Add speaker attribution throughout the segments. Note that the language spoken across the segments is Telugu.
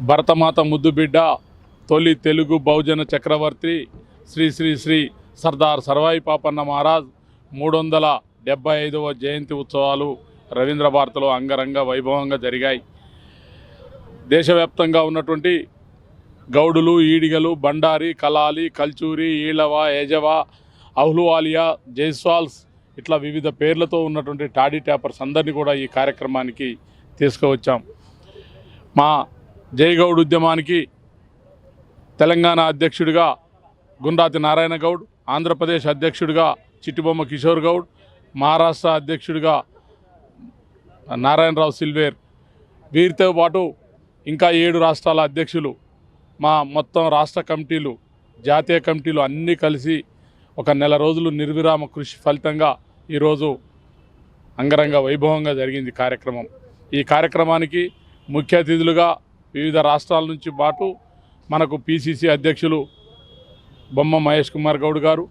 Speaker 1: భరతమాత ముద్దుబిడ్డ తొలి తెలుగు బహుజన చక్రవర్తి శ్రీ శ్రీ శ్రీ సర్దార్ సర్వాయి పాపన్న మహారాజ్ మూడు వందల డెబ్బై ఐదవ జయంతి ఉత్సవాలు రవీంద్ర భారతిలో అంగరంగ వైభవంగా జరిగాయి. దేశవ్యాప్తంగా ఉన్నటువంటి గౌడులు ఈడిగలు బండారి కలాలి కల్చూరి ఈళవ ఏజవ అహ్లువాలియా జైస్వాల్స్ ఇట్లా వివిధ పేర్లతో ఉన్నటువంటి టాడీ ట్యాపర్స్ అందరినీ కూడా ఈ కార్యక్రమానికి తీసుకువచ్చాం. మా జయగౌడ్ ఉద్యమానికి తెలంగాణ అధ్యక్షుడిగా గుండాతి నారాయణ గౌడ్ ఆంధ్రప్రదేశ్ అధ్యక్షుడిగా చిట్టిబొమ్మ కిషోర్ గౌడ్ మహారాష్ట్ర అధ్యక్షుడిగా నారాయణరావు సిల్వేర్. వీరితో పాటు ఇంకా ఏడు రాష్ట్రాల అధ్యక్షులు మా మొత్తం రాష్ట్ర కమిటీలు జాతీయ కమిటీలు అన్నీ కలిసి ఒక నెల రోజులు నిర్విరామ కృషి ఫలితంగా ఈరోజు అంగరంగ వైభవంగా జరిగింది కార్యక్రమం. ఈ కార్యక్రమానికి ముఖ్య అతిథులుగా వివిధ రాష్ట్రాల నుంచి పాటు మనకు పిసిసి అధ్యక్షులు బొమ్మ మహేష్ కుమార్ గౌడ్ గారు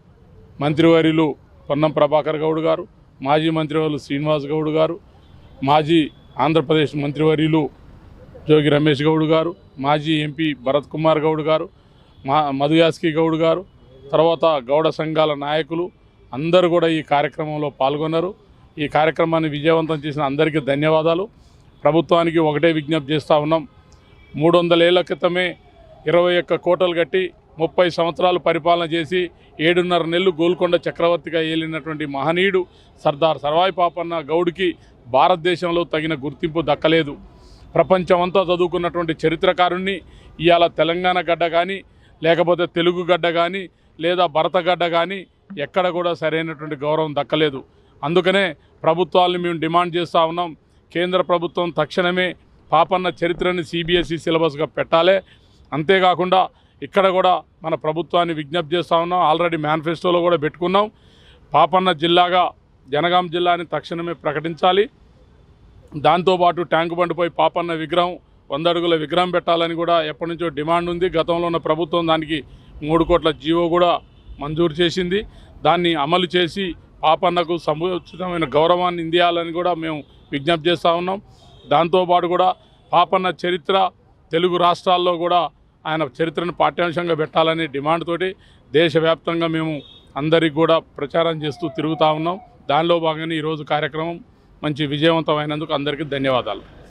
Speaker 1: మంత్రివర్యులు పొన్నం ప్రభాకర్ గౌడ్ గారు మాజీ మంత్రివర్యులు శ్రీనివాస్ గౌడ్ గారు మాజీ ఆంధ్రప్రదేశ్ మంత్రివర్యులు జోగి రమేష్ గౌడ్ గారు మాజీ ఎంపీ భరత్ కుమార్ గౌడ్ గారు మా మధుయాస్కి గౌడ్ గారు తర్వాత గౌడ సంఘాల నాయకులు అందరూ కూడా ఈ కార్యక్రమంలో పాల్గొన్నారు. ఈ కార్యక్రమాన్ని విజయవంతం చేసిన అందరికీ ధన్యవాదాలు. ప్రభుత్వానికి ఒకటే విజ్ఞప్తి చేస్తూ ఉన్నాం. మూడు వందల క్రితమే ఇరవై ఒక్క కోటలు కట్టి ముప్పై సంవత్సరాలు పరిపాలన చేసి ఏడున్నర నెలలు గోల్కొండ చక్రవర్తిగా ఏలినటువంటి మహనీయుడు సర్దార్ సర్వాయి పాపన్న గౌడ్కి భారతదేశంలో తగిన గుర్తింపు దక్కలేదు. ప్రపంచమంతా చదువుకున్నటువంటి చరిత్రకారుణ్ణి ఇవాళ తెలంగాణ గడ్డ కానీ లేకపోతే తెలుగు గడ్డ కానీ లేదా భరత గడ్డ కానీ ఎక్కడ కూడా సరైనటువంటి గౌరవం దక్కలేదు. అందుకనే ప్రభుత్వాలను మేము డిమాండ్ చేస్తూ ఉన్నాం. కేంద్ర ప్రభుత్వం తక్షణమే పాపన్న చరిత్రని సిబిఎస్ఈ సిలబస్గా పెట్టాలి. అంతేకాకుండా ఇక్కడ కూడా మన ప్రభుత్వాన్ని విజ్ఞప్తి చేస్తూ ఉన్నాం. ఆల్రెడీ మేనిఫెస్టోలో కూడా పెట్టుకున్నాం. పాపన్న జిల్లాగా జనగాం జిల్లాని తక్షణమే ప్రకటించాలి. దాంతోపాటు ట్యాంకు బండిపై పాపన్న విగ్రహం వంద అడుగుల విగ్రహం పెట్టాలని కూడా ఎప్పటి నుంచో డిమాండ్ ఉంది. గతంలో ఉన్న ప్రభుత్వం దానికి మూడు కోట్ల జీవో కూడా మంజూరు చేసింది. దాన్ని అమలు చేసి పాపన్నకు సముచితమైన గౌరవాన్ని ఇందియాలని కూడా మేము విజ్ఞప్తి చేస్తూ ఉన్నాం. దాంతోపాటు కూడా పాపన్న చరిత్ర తెలుగు రాష్ట్రాల్లో కూడా ఆయన చరిత్రను పాఠ్యాంశంగా పెట్టాలనే డిమాండ్ తోటి దేశవ్యాప్తంగా మేము అందరికి కూడా ప్రచారం చేస్తూ తిరుగుతూ ఉన్నాం. దానిలో భాగంగా ఈరోజు కార్యక్రమం మంచి విజయవంతమైనందుకు అందరికీ ధన్యవాదాలు.